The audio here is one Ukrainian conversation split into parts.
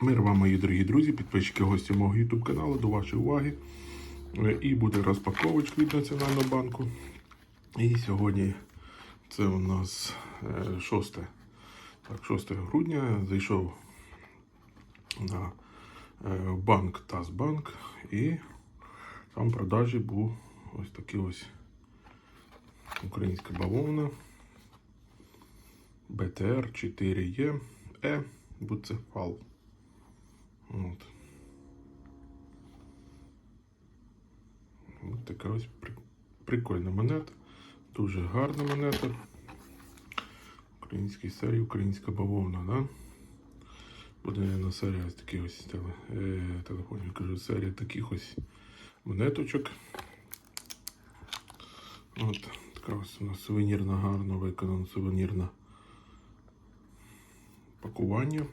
Мир вам, мої дорогі друзі, підписчики гості мого YouTube каналу, до вашої уваги. Е, І буде розпаковочка від Національного банку. І сьогодні це у нас е, 6, так, 6 грудня. Зайшов на е, банк Тазбанк і там в продажі був ось такий ось українська бавовна. БТР 4Е Е Буцефал. От. Ось така ось прикольна монета. Дуже гарна монета. Українській серії, українська бавовна, да? Буде на серія ось таких ось теле, е, телефонів, кажу, серія таких ось монеточок. От така ось у нас сувенірна, гарно виконана сувенірна пакування.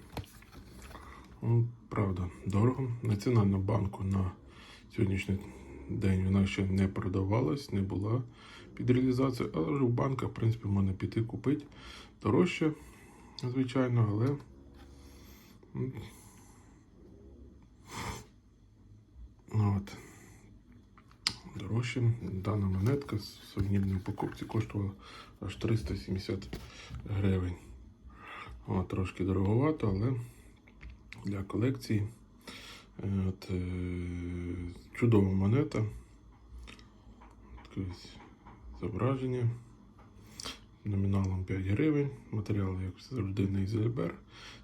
Ну, правда, дорого. Національного банку на сьогоднішній день вона ще не продавалась, не була під реалізацію, але в банках, в принципі, можна піти купити дорожче, звичайно, але от. Дорожче. Дана монетка з сувенірної покупці коштувала аж 370 гривень. О, трошки дороговато, але для колекції. Е, От, е, чудова монета. Таке ось зображення. Номіналом 5 гривень. Матеріал, як завжди, на Ізельбер.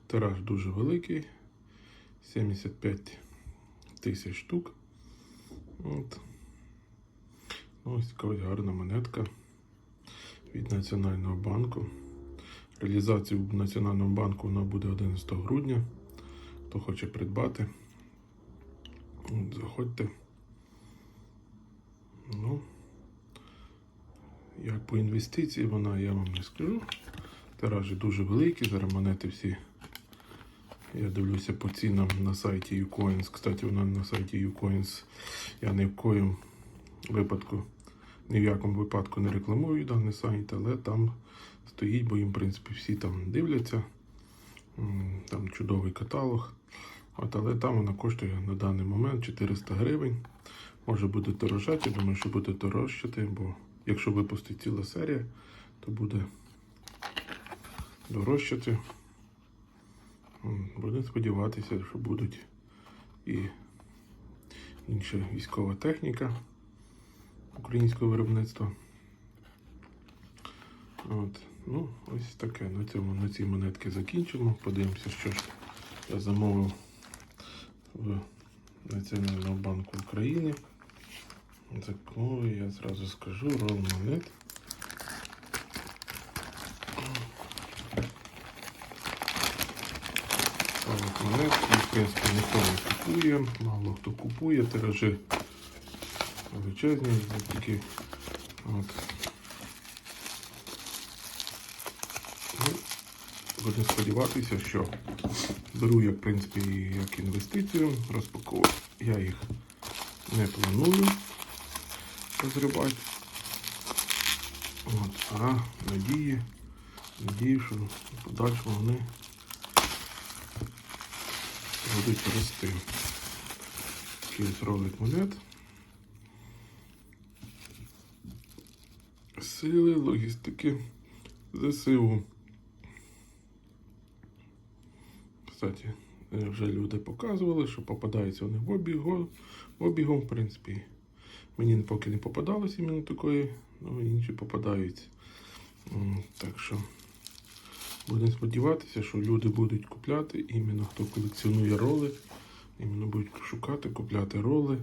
Тираж дуже великий. 75 тисяч штук. От. Ну, Ось така ось гарна монетка від Національного банку. Реалізація в Національному банку вона буде 11 грудня. Хто хоче придбати, от, заходьте. Ну, як по інвестиції вона, я вам не скажу. Тиражі дуже великі, зараз монети всі. Я дивлюся по цінам на сайті Ucoins. Кстати, вона на сайті Ucoins. Я ні в коїм випадку, ні в якому випадку не рекламую даний сайт, але там стоїть, бо їм, в принципі, всі там дивляться. Там чудовий каталог. От, але там вона коштує на даний момент 400 гривень. Може буде дорожати, думаю, що буде дорожчати, бо якщо випустить ціла серія, то буде дорожчати. Будемо сподіватися, що будуть і інша військова техніка українського виробництва. От. Ну, ось таке. На цьому на цій монетки закінчимо. Подивимося, що ж я замовив в Національного банку України. Замовив, я зразу скажу, рол монет. Монет, принципі, ніхто не купує, мало хто купує, тиражі величезні, такі. От. Ну, Будемо сподіватися, що беру я, в принципі, як інвестицію, розпаковую. Я їх не планую розривати. От, а надії, надію, що в подальшому вони будуть рости. Такий ось ролик монет. Сили, логістики, ЗСУ. Кстати, е, вже люди показували, що попадаються вони в обігу, обігом, в принципі. Мені поки не попадалось іменно такої, але інші попадаються. Так що будемо сподіватися, що люди будуть купляти, іменно хто колекціонує роли, іменно будуть шукати, купляти роли,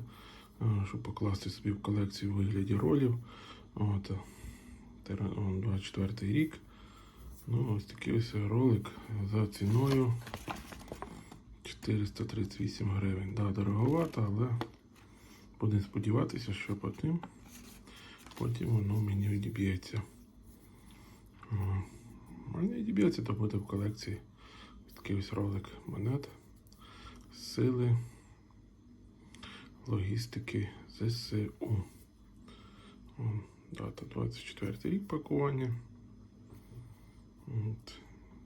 е, щоб покласти собі в колекцію в вигляді ролів. От, е, тера- он, 24 рік. Ну, ось такий ось ролик за ціною 438 гривень. Да, дороговато, але будемо сподіватися, що потім, потім воно мені відіб'ється. Не відіб'ється, то буде в колекції такий ось ролик монет, сили, логістики, ЗСУ. Дата 24 рік пакування. От.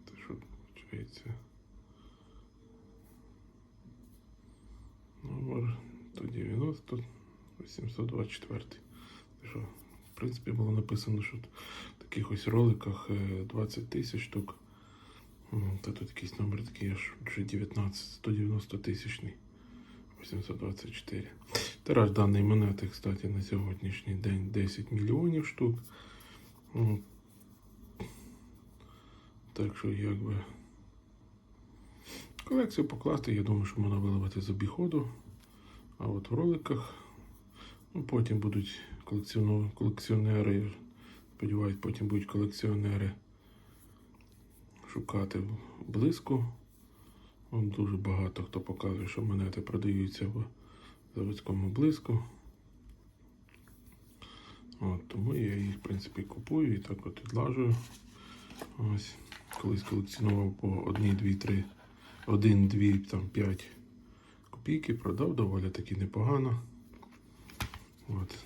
Те, що виходить. 190, 824. Що, в принципі, було написано, що в таких ось роликах е, 20 тисяч штук. Та тут якийсь номер такий аж вже 19, 190 тисячний. 824. Тираж даної монети, кстати, на сьогоднішній день 10 мільйонів штук. Так що, якби. Колекцію покласти, я думаю, що можна виливати з обіходу. А от в роликах ну, потім будуть колекціонери, сподіваюсь, потім будуть колекціонери шукати близько. Вон дуже багато хто показує, що монети продаються в заводському блиску. От, тому я їх, в принципі, купую і так от відлажую. Ось. Колись колекціонував по 1, 2, 3, 1, 2, там 5 копійки, продав доволі таки непогано. От.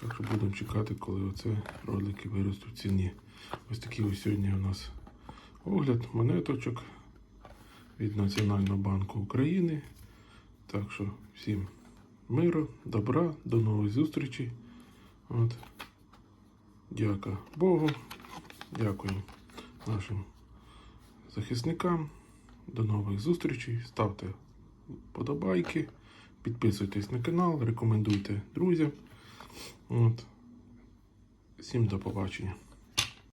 Так що будемо чекати, коли оце ролики виростуть в ціні. Ось такий ось сьогодні у нас огляд монеточок від Національного банку України. Так що всім миру, добра, до нових зустрічей. От. Дяка Богу. Дякую нашим захисникам. До нових зустрічей. Ставте подобайки, підписуйтесь на канал, рекомендуйте друзям. От. Всім до побачення.